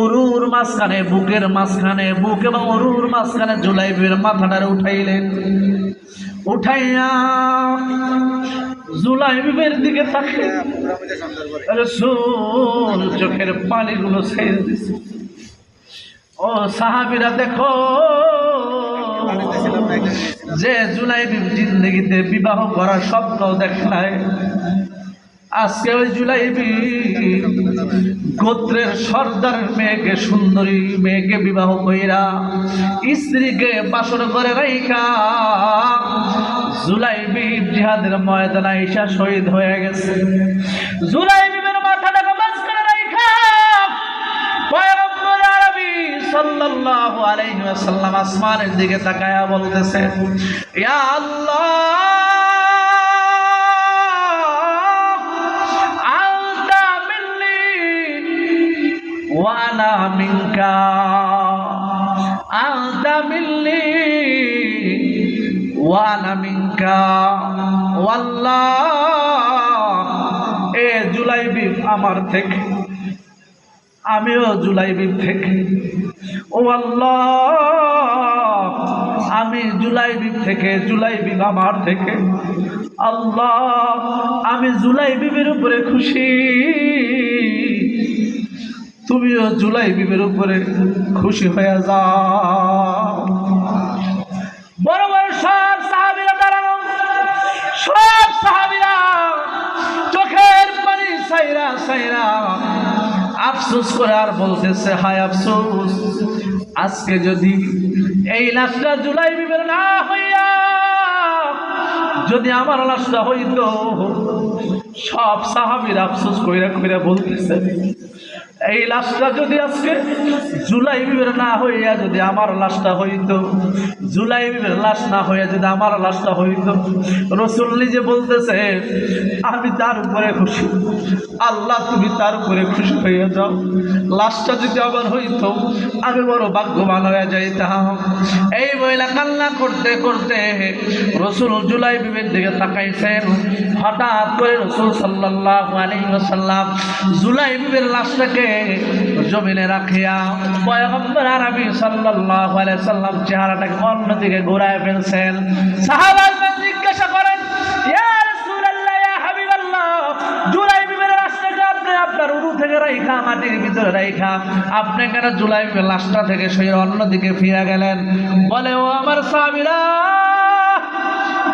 উরুর মাঝখানে, বুকের মাঝখানে, বুক এবং উরুর মাঝখানে জুলাইবের মাথাটারে উঠাইলেন। উঠাইয়া জুলাইবের দিকে তাকে রসুল চোখের পানিগুলো ছেড়ে দিছে। ও সাহাবিরা, দেখো, যে জুলাইবি জিন্দগিতে বিবাহ করার স্বপ্ন দেখে নাই। আজকে ওই জুলাইবি গোত্রের সর্দার মেয়েকে সুন্দরী মেয়েকে বিবাহ কইরা স্ত্রীকে বাসর করে রাইখা। জুলাইবি জিহাদের ময়দানে ঈশা শহীদ হয়ে গেছে। মাথাটাকে মাঝখানে রাইখা। সাল্লাল্লাহু আলাইহি ওয়াসাল্লাম আসমানের দিকে তাকায়া বলতেছে, ইয়া আল্লাহ মিন্নি ওয়া আনা মিনকা। ওয়াল্লাহ, এ জুলাইবি আমার থেকে। আমিও জুলাইবির থেকে। ও আল্লাহ আমি জুলাইবিব থেকে, জুলাইবিব আমার থেকে। আল্লাহ, আমি জুলাইবিবের উপরে খুশি। তুমিও জুলাইবিবের উপরে খুশি হয়ে যাও। বড় বড় সব সাহাবিরা দাঁড়ানো সব সাহাবিরা চোখের পানি সাইরা সাইরা আফসোস করে আর বলতেছে, হায় আফসোস, আজকে যদি এই লাশটা জুলাই বিবের না হইয়া, যদি আমার লাশটা হইত, সব সাহাবির আফসোস কইরা কইরা বলতেছে এই লাশটা যদি আজকে জুলাই বিবের না হইয়া যদি আমার লাশটা হইত, জুলাই বিবের লাশ না হইয়া যদি আমার লাশটা হইত, রসুল নিজে বলতেছে, আমি তার উপরে খুশি। আল্লাহ, তুমি তার উপরে খুশি হইয়া যাও। লাশটা যদি আবার হইত, আমি বড় ভাগ্যবান হয়ে যাইতাম। এই মহিলা কান্না করতে করতে রসুল জুলাই বিবের দিকে তাকাইছেন। হঠাৎ করে রসুল সাল্লাহ আলী সাল্লাম জুলাই বিবের লাশটাকে জমিনে রাখিয়া পয়গম্বর আরবি সাল্লাল্লাহু আলাইহি সাল্লাম চেহারাটাকে অন্যদিকে ঘুরায় ফেলছেন। জিজ্ঞাসা করেন, ইয়া রাসূলুল্লাহ, ইয়া হাবিবাল্লাহ আপনি আপনার উরু থেকে রাইখা, মাটির ভিতরে রাইখা? আপনি কেন জুলাই লাশটা থেকে সেই অন্যদিকে ফিরে গেলেন? বলে, ও আমার সাহাবীরা,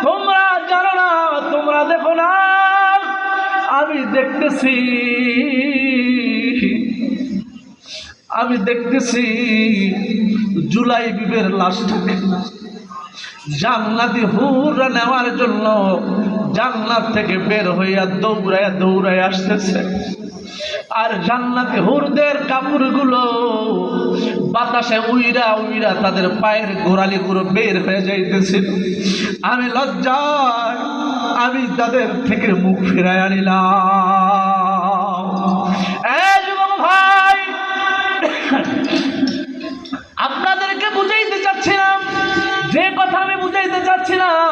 তোমরা জানো না, তোমরা দেখো না আমি দেখতেছি আমি দেখতেছি জুলাই বিবের লাশটাকে জান্নাতি হুররা নেওয়ার জন্য জান্নাত থেকে বের হইয়া দৌড়াইয়া দৌড়াই আসতেছে। আর জান্নাতি হুরদের কাপড়গুলো বাতাসে উইরা উইরা তাদের পায়ের গোড়ালিগুলো বের হয়ে যাইতেছিল আমি লজ্জায় আমি তাদের থেকে মুখ ফিরাই আনিলাম। ভাই, আপনাদেরকে বুঝাইতে চাচ্ছিলাম, যে কথা আমি বুঝাইতে চাচ্ছিলাম,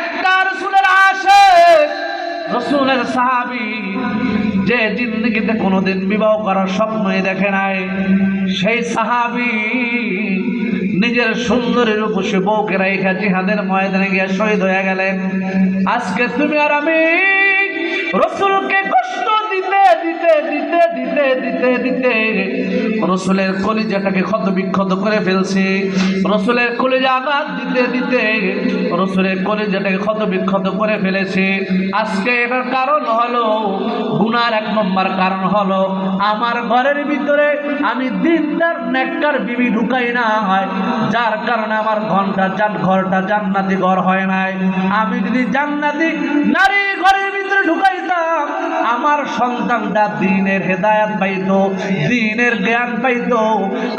একটা রসুলের আসে রসুলের সাহাবি, যে জিন্দগিতে কোনোদিন বিবাহ করার স্বপ্নই দেখে নাই, সেই সাহাবি নিজের সুন্দরের উপসে বউকে রেখা জিহাদের ময়দানে গিয়ে শহীদ হয়ে গেলেন। আজকে তুমি আর আমি রসুলকে দিতে দিতে দিতে দিতে দিতে দিতে। রসুলের কলিজাটাকে ক্ষত বিক্ষত করে ফেলছে। রসুলের কলিজা আঘাত দিতে দিতে রসুলের কলিজাটাকে ক্ষত বিক্ষত করে ফেলেছে। আজকে এটার কারণ হলো, গুনার এক নম্বর কারণ হলো, আমার ঘরের ভিতরে আমি দিনদার, নেককার বিবি ঢুকাই না হয়। যার কারণে আমার ঘণ্টা যান ঘরটা জান্নাতি ঘর হয় নাই। আমি যদি জান্নাতি নারী ঘরের ভিতরে ঢুকাইতাম, আমার সন্তানটা দিনের হেদায়াত পাইতো, দিনের জ্ঞান পাইতো,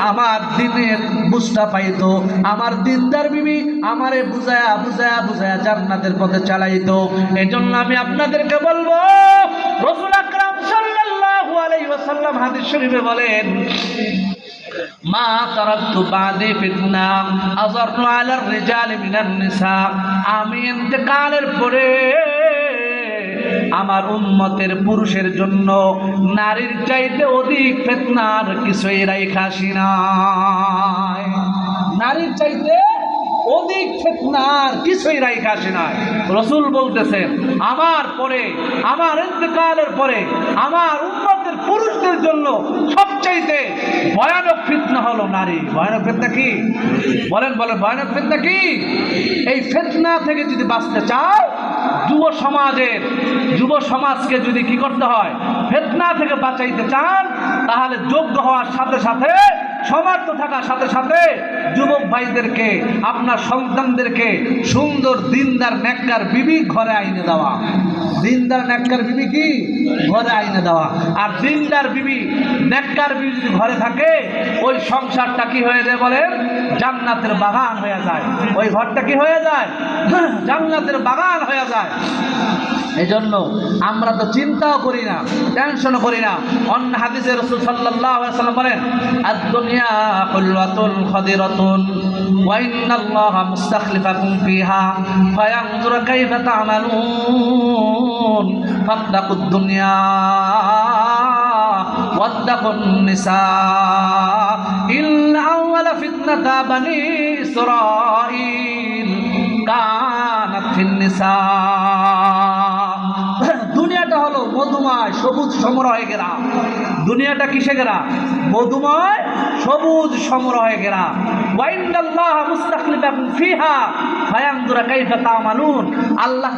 আমার দিনের বুঝটা পাইতো, আমার দিনদার বিবি আমারে বুঝায়া বুঝায়া বুঝায়া জান্নাতের পথে চালাইতো। এই জন্য আমি আপনাদেরকে বলব, রসুল আকরাম সাল্লাল্লাহু আলাইহি ওয়াসাল্লাম হাদিস শরীফে বলেন, মা তারাকতু বাদে ফিতনা আযারু আলার রিজাল মিনান নিসা। আমি ইন্তেকালের পরে আমার উম্মতের পুরুষের জন্য নারীর চাইতে অধিক ফেতনার কিছুই রাইখাসি নাই। নারীর চাইতে অধিক ফেতনার কিছুই রাইখাসি নাই। রসুল বলতেছেন, আমার পরে, আমার ইন্তেকালের পরে, আমার উম্মতের পুরুষদের জন্য সবচাইতে ভয়ানক ফিতনা হলো নারী। ভয়ানক ফিতনা কি? বলেন বলেন, ভয়ানক ফিতনা কি? এই ফিতনা থেকে যদি বাঁচতে চাও যুব সমাজের, যুব সমাজকে যদি কি করতে হয়, ফেতনা থেকে বাঁচাইতে চান, তাহলে যোগ্য হওয়ার সাথে সাথে সমার্থ থাকার সাথে সাথে যুবক ভাইদেরকে, আপনার সন্তানদেরকে সুন্দর দিনদার, নেককার বিবি ঘরে আইনে দেওয়া। দিনদার, নেককার বিবি কি? ঘরে আইনে দেওয়া। আর দিনদার বিবি, নেককার বিবি যদি ঘরে থাকে, ওই সংসারটা কি হয়ে যায় বলেন? জান্নাতের বাগান হয়ে যায়। ওই ঘরটা কি হয়ে যায়? জান্নাতের বাগান হয়ে যায়। এই জন্য আমরা তো চিন্তাও করি না, টেনশনও করি না। অন্য হাদিসে রসুল আলাইহি সাল্লাম বলেন আদ দুনিয়া হুলওয়াতুন খাদিরাতুন, ওয়া ইন্নাল্লাহা মুস্তাখলিফাকুম ফিহা, ফায়ানজুর কাইফা তা'মালুন ফাত্তাকুদ দুনিয়া ওয়াত্তাকুন নিসা আউয়ালা ফিতনাতা বানি ইসরাঈল। দুনিয়াটা হলো মধুময় সবুজ সমরহে ঘেরা দুনিয়াটা কিসে ঘেরা মধুময় সবুজ ঘেরা ওয়াইন্দাল্লাহ মুস্তাখলিফাকুম ফিহা আল্লাহ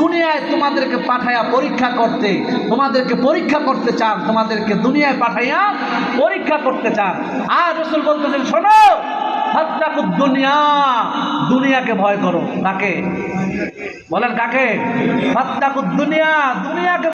দুনিয়ায় তোমাদেরকে পরীক্ষা করতে, তোমাদেরকে পরীক্ষা করতে চান, তোমাদেরকে দুনিয়ায় পাঠাইয়া পরীক্ষা করতে চান। আর রসুল বলতেছেন, শোনো ফাত্তাকুদ দুনিয়া দুনিয়াকে ভয় করো। কাকে? বলেন কাকে? ফাত্তাকুদ দুনিয়া দুনিয়াকে